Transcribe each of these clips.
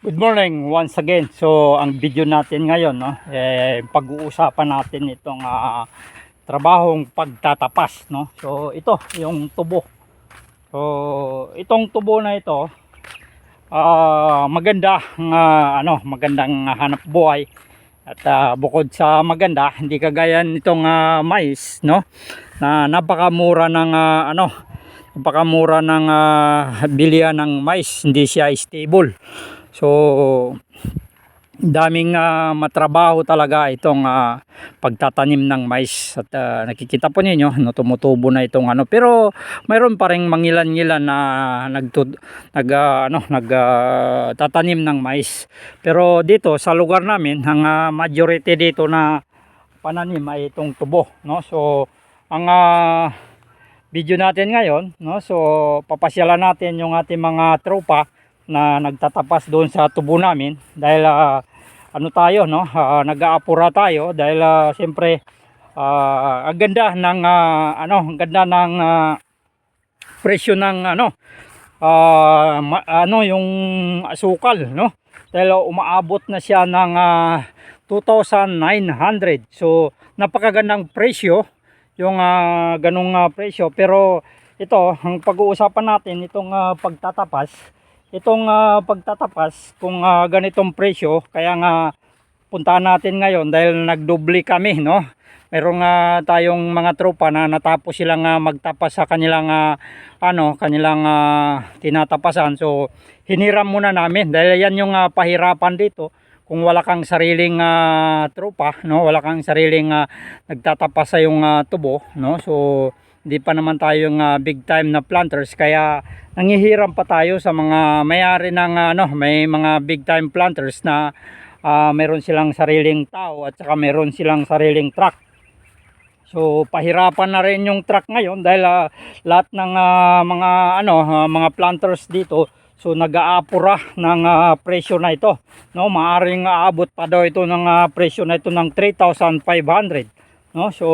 Good morning once again. So ang video natin ngayon no, eh, pag-uusapan natin itong ah, trabahong pagtatapas no. So ito yung tubo. So itong tubo na ito ah, maganda nga ano, magandang hanap buhay. At ah, bukod sa maganda, hindi kagaya nitong ah, mais no na napakamura ng ah, ano napakamura ng ah, bilihan ng mais, hindi siya stable. So, daming ah, matrabaho talaga itong ah, pagtatanim ng mais at ah, nakikita po ninyo no, tumutubo na itong ano. Pero mayroon pa ring mangilan-ngilan na nagtud nag ah, ano nag ah, tatanim ng mais. Pero dito sa lugar namin ang ah, majority dito na pananim ay itong tubo no? So ang ah, video natin ngayon no? So papasyalan natin yung ating mga tropa na nagtatapas doon sa tubo namin dahil ah, ano tayo no? Ah, nag-aapura tayo dahil ah, siyempre ah, ang ganda ng ah, ano ang ganda ng ah, presyo ng ano ah, ma- ano yung asukal no? Dahil umaabot na siya ng ah, 2,900 so napakagandang presyo yung ah, ganong ah, presyo. Pero ito ang pag-uusapan natin itong ah, pagtatapas itong ah, pagtatapas kung ah, ganitong presyo. Kaya nga puntahan natin ngayon dahil nagdubli kami no? Meron nga tayong mga tropa na natapos silang ah, magtapas sa kanilang ah, ano kanilang ah, tinatapasan. So hiniram muna namin dahil yan yung ah, pahirapan dito. Kung wala kang sariling ah, tropa no? Wala kang sariling ah, nagtatapas sa yung ah, tubo no? So hindi pa naman tayong ah, big time na planters kaya nangihiram pa tayo sa mga may-ari ng ah, ano may mga big time planters na ah, meron silang sariling tao at saka meron silang sariling truck So pahirapan na rin yung truck ngayon dahil ah, lahat ng ah, mga ano ah, mga planters dito so nag-aapura ng ah, presyo na ito. No, maaring aabot pa daw ito ng ah, presyo na ito ng 3,500. No? So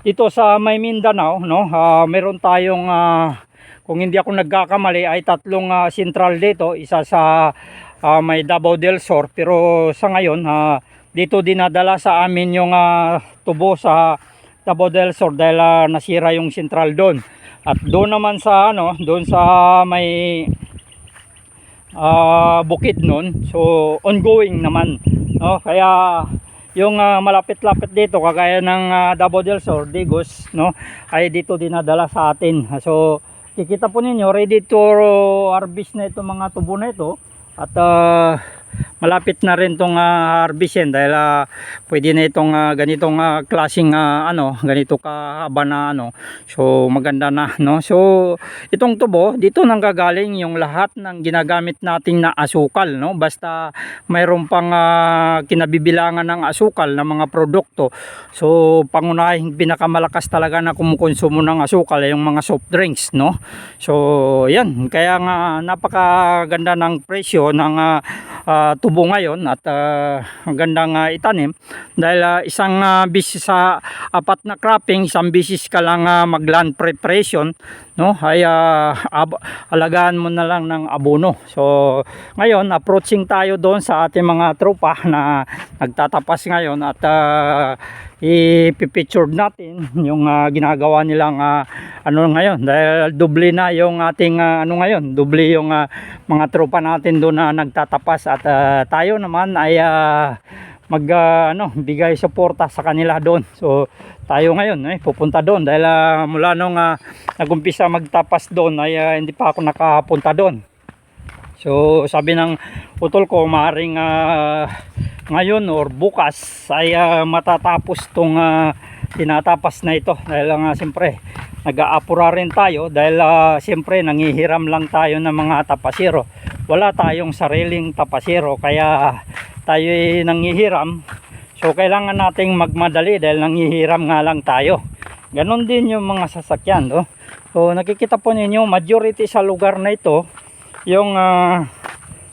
dito sa May Mindanao, no, ah, meron tayong ah, kung hindi ako nagkakamali ay tatlong ah, sentral dito, isa sa ah, may Davao del Sur pero sa ngayon ah, dito dinadala sa amin yung ah, tubo sa Davao del Sur dahil ah, nasira yung sentral doon. At doon naman sa ano, doon sa may ah, bukid noon. So ongoing naman, no? Kaya yung ah, malapit-lapit dito kagaya ng ah, Davao del Sur, Digos, no? Ay dito dinadala sa atin. So kikita po ninyo ready to harvest na itong mga tubo na ito at ah, malapit na rin tong uh, harvestin dahil ah, pwede na itong ah, ganitong ah, klaseng ah, ano ganito kahaba na ano. So maganda na no? So itong tubo dito nang gagaling yung lahat ng ginagamit nating na asukal no? Basta mayroon pang ah, kinabibilangan ng asukal na mga produkto. So pangunahing pinakamalakas talaga na kumukonsumo ng asukal yung mga soft drinks no? So yan. Kaya nga napakaganda ng presyo ng ah, tubo ngayon at ah, ang gandang ah, itanim. Dahil ah, isang uh, bisis sa apat na cropping isang bisis ka lang ah, mag land preparation no? Ay ab- alagaan mo na lang ng abono. So ngayon approaching tayo doon sa ating mga tropa na nagtatapas ngayon at ah, ipipicture natin yung ah, ginagawa nilang ah, ano ngayon. Dahil doble na yung ating ah, ano ngayon. Doble yung ah, mga tropa natin doon na nagtatapas. At ah, tayo naman ay ah, mag ah, ano bigay suporta sa kanila doon. So tayo ngayon eh pupunta doon. Dahil ah, mula nung ah, nagumpisa magtapas doon ay ah, hindi pa ako nakapunta doon so sabi ng utol ko maring ah, ngayon or bukas ay ah, matatapos tong ah, tinatapas na ito. Dahil nga siyempre nag-aapura rin tayo dahil ah, siyempre nangihiram lang tayo ng mga tapasero. Wala tayong sariling tapasero kaya tayo ay nangihiram. So kailangan nating magmadali dahil nangihiram nga lang tayo. Ganon din yung mga sasakyan no? so nakikita po ninyo majority sa lugar na ito yung ah,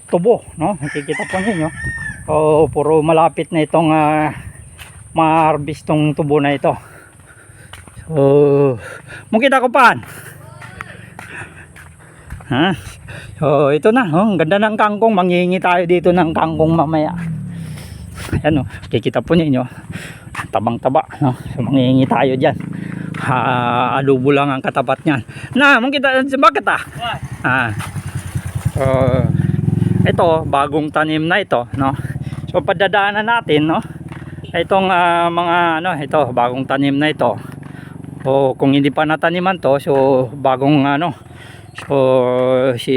tubo no nakikita po ninyo o puro malapit na itong uh, ma-harvest tong tubo na ito so mong kita ko paan Ha? So, ito na. Oh, ang ganda ng kangkong. Manghihingi tayo dito ng kangkong mamaya. Ayan o. Kikita po ninyo. Tabang-taba. No? So, manghihingi tayo dyan. Ha, alubo lang ang katapat niyan. Na, mong kita. Bakit ah? Ah. So, ito, bagong tanim na ito. No? So, padadaanan natin. No? Itong ah, mga ano, ito, bagong tanim na ito. O kung hindi pa nataniman to, so bagong ano, so si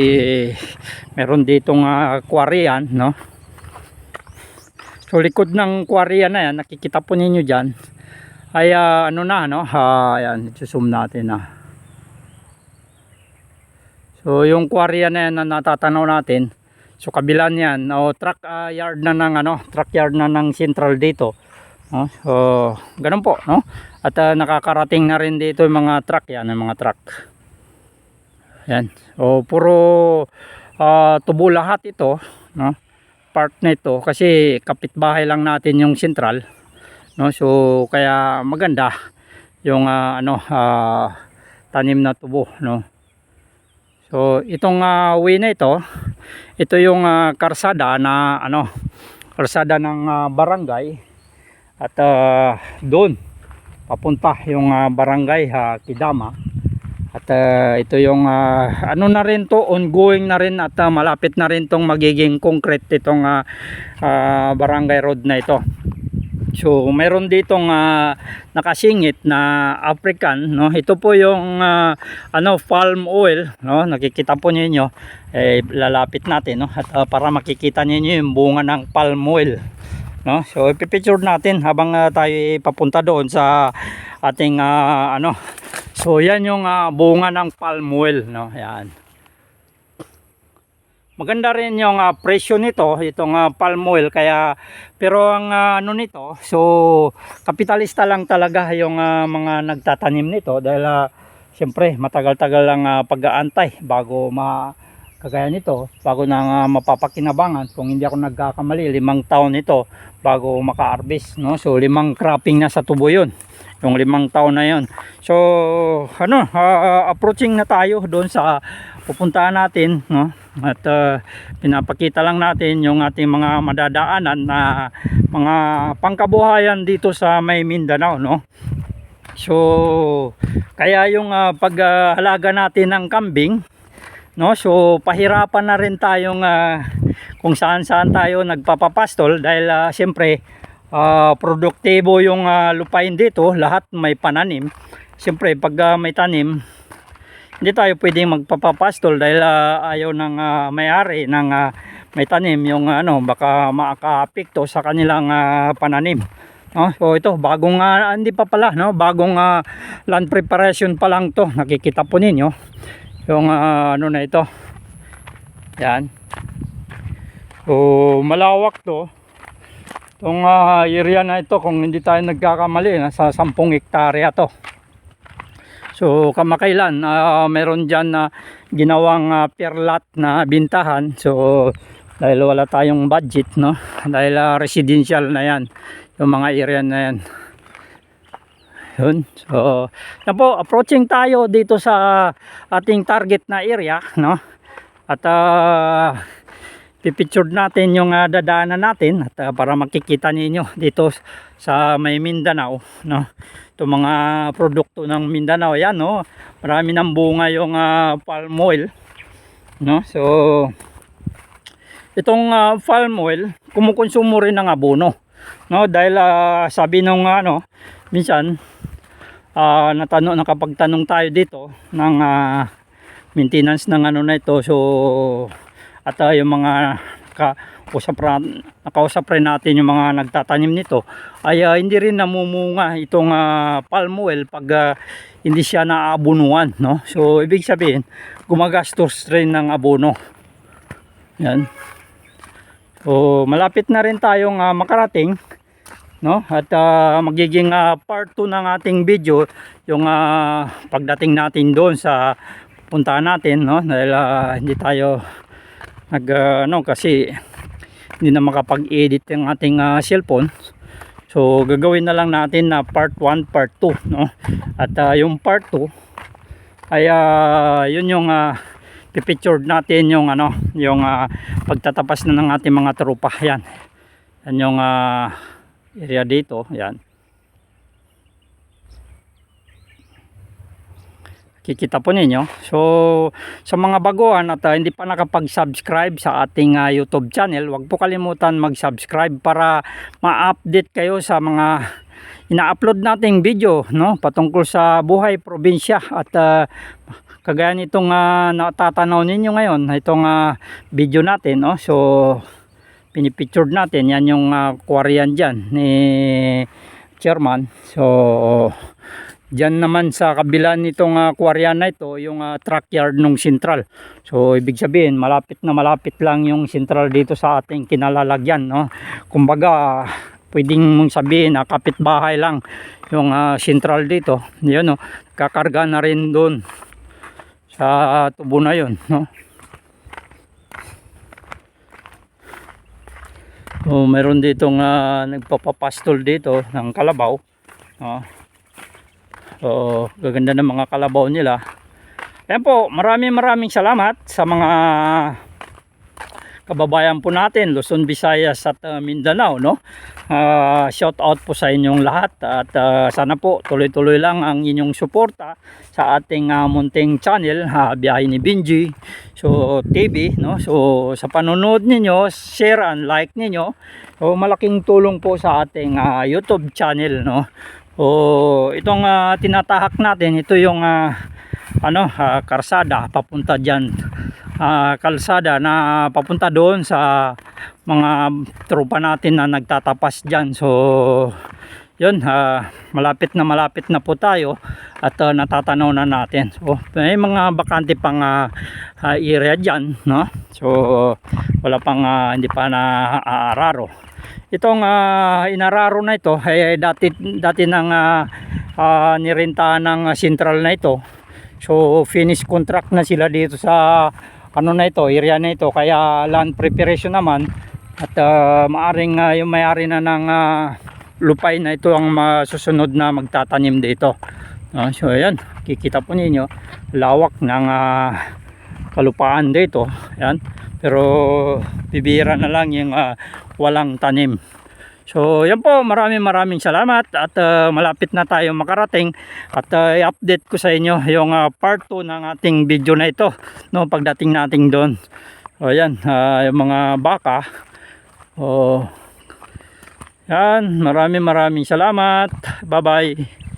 meron ditong uh, quarry no? So likod ng quarry yan na yan, nakikita po ninyo dyan, ay ah, ano na, no? Ah, ayan, zoom natin na. So yung yan na yan na natatanaw natin, so kabilan yan, o truck ah, yard na ng ano, truck yard na ng central dito. No? So, ganun po, no? At ah, nakakarating na rin dito yung mga truck yan, yung mga truck. Yan. So, puro ah, tubo lahat ito, no? Part na ito kasi kapitbahay lang natin yung central, no? So, kaya maganda yung ah, ano ah, tanim na tubo, no? So, itong ah, way na ito, ito yung ah, karsada na ano, karsada ng ah, barangay at ah, doon papunta yung ah, barangay ha, Kidama. At ah, ito yung ah, ano na rin to ongoing na rin at ah, malapit na rin tong magiging concrete itong ah, ah, barangay road na ito so mayroon ditong ah, nakasingit na African no? Ito po yung ah, ano palm oil no? Nakikita po ninyo. Eh lalapit natin no? At ah, para makikita ninyo yung bunga ng palm oil no? So ipipicture natin habang ah, tayo papunta doon sa ating ah, ano? So yan yung ah, bunga ng palm oil no? Yan maganda rin yung ah, presyo nito itong ah, palm oil. Kaya pero ang ah, ano nito so kapitalista lang talaga yung ah, mga nagtatanim nito dahil ah, siyempre matagal-tagal lang ah, pag-aantay bago ma kagaya nito bago na nga mapapakinabangan. Kung hindi ako nagkakamali limang taon ito bago maka-harvest no? So limang cropping na sa tubo yun yung limang taon na yun. So ano ah, approaching na tayo doon sa pupuntahan natin no at ah, pinapakita lang natin yung ating mga madadaanan na mga pangkabuhayan dito sa may Mindanao no? So kaya yung ah, paghalaga natin ng kambing no? So pahirapan na rin tayong ah, kung saan saan tayo nagpapapastol dahil ah, siyempre ah, produktibo yung ah, lupain dito. Lahat may pananim. Siyempre pag ah, may tanim hindi tayo pwedeng magpapapastol dahil ah, ayaw ng ah, may-ari ng ah, may tanim yung ano baka makaka-apekto sa kanilang ah, pananim no? So ito bagong ah, hindi pa pala no? Bagong ah, land preparation pa lang to. Nakikita po ninyo yung ah, ano na ito. Yan. So malawak to. Itong ah, area na ito kung hindi tayo nagkakamali nasa 10 hektarya to so kamakailan ah, meron dyan na ginawang uh, per lot na bintahan. So dahil wala tayong budget no? Dahil ah, residential na yan yung mga area na yan. Yun. So yan po approaching tayo dito sa ating target na area no? At uh, pipicture natin yung uh, dadaanan natin at ah, para makikita ninyo dito sa may Mindanao no? Ito mga produkto ng Mindanao. Yan no? Marami ng bunga yung ah, palm oil no? So itong ah, palm oil kumukonsumo rin ng abono no? Dahil ah, sabi nung ano minsan ah natanong nakapagtanong tayo dito ng ah, maintenance ng ano na ito. So at ah, yung mga ka, usap ra, nakausap rin natin yung mga nagtatanim nito ay ah, hindi rin namumunga itong ah, palm oil pag ah, hindi siya naabunuan no? So ibig sabihin gumagastos rin ng abono. Yan. So malapit na rin tayong ah, makarating no? At ah, magiging ah, part 2 ng ating video yung ah, pagdating natin doon sa puntahan natin no? Dahil ah, hindi tayo nag ah, ano kasi hindi na makapag-edit yung ating ah, cellphone so gagawin na lang natin na part 1 part 2 no at ah, yung part 2 ay ah, yun yung ah, pipictured natin yung ano, yung ah, pagtatapas na ng ating mga tropa. Yan. Yan yung ah, area dito. Yan. Kikita po ninyo. So, sa mga baguhan at ah, hindi pa nakapag-subscribe sa ating ah, YouTube channel, huwag po kalimutan mag-subscribe para ma-update kayo sa mga ina-upload nating video no? Patungkol sa buhay probinsya at ah, kagaya nitong uh, natatanaw ninyo ngayon itong ah, video natin no? So pinipictured natin. Yan yung uh, quarryan dyan ni chairman. So Diyan naman sa kabila nitong uh, quarryan na ito, yung uh, truck yard nung sentral. So ibig sabihin, malapit na malapit lang yung sentral dito sa ating kinalalagyan, no. Kumbaga, pwedeng mong sabihin na kapitbahay lang yung uh, sentral dito. Yun, no. Kakarga na rin doon sa tubo na yun, no. So, meron ditong uh, nagpapapastol dito ng kalabaw. No. So, gaganda ng mga kalabaw nila. Ayan po, maraming maraming salamat sa mga kababayan po natin, Luzon, Visayas at uh, Mindanao, no? Uh, shout out po sa inyong lahat at uh, sana po tuloy-tuloy lang ang inyong suporta sa ating uh, munting channel, uh, Biyahe ni Benji, so TV, no? So sa panonood ninyo, share and like ninyo. So malaking tulong po sa ating uh, YouTube channel, no? O itong uh, tinatahak natin, ito yung uh, ano, uh, karsada papunta diyan. Uh, kalsada na papunta doon sa mga tropa natin na nagtatapas diyan. So yun, uh, malapit na malapit na po tayo at uh, natatanaw na natin. So may mga bakante pang uh, uh, area diyan, no? So wala pang uh, hindi pa na aararo itong uh, inararo na ito ay dati dati nang uh, uh, nirentahan ng central na ito. So finish contract na sila dito sa ano na ito area na ito. Kaya land preparation naman at uh, maaring uh, yung may-ari na ng uh, lupay na ito ang masusunod na magtatanim dito. Uh, so ayan kikita po ninyo lawak ng uh, kalupaan dito. Ayan pero bibira na lang yung uh, walang tanim. So yan po. Maraming maraming salamat at uh, malapit na tayo makarating at uh, i-update ko sa inyo yung uh, part 2 ng ating video na ito no, pagdating nating doon. O yan uh, yung mga baka. O yan. Maraming maraming salamat. Bye bye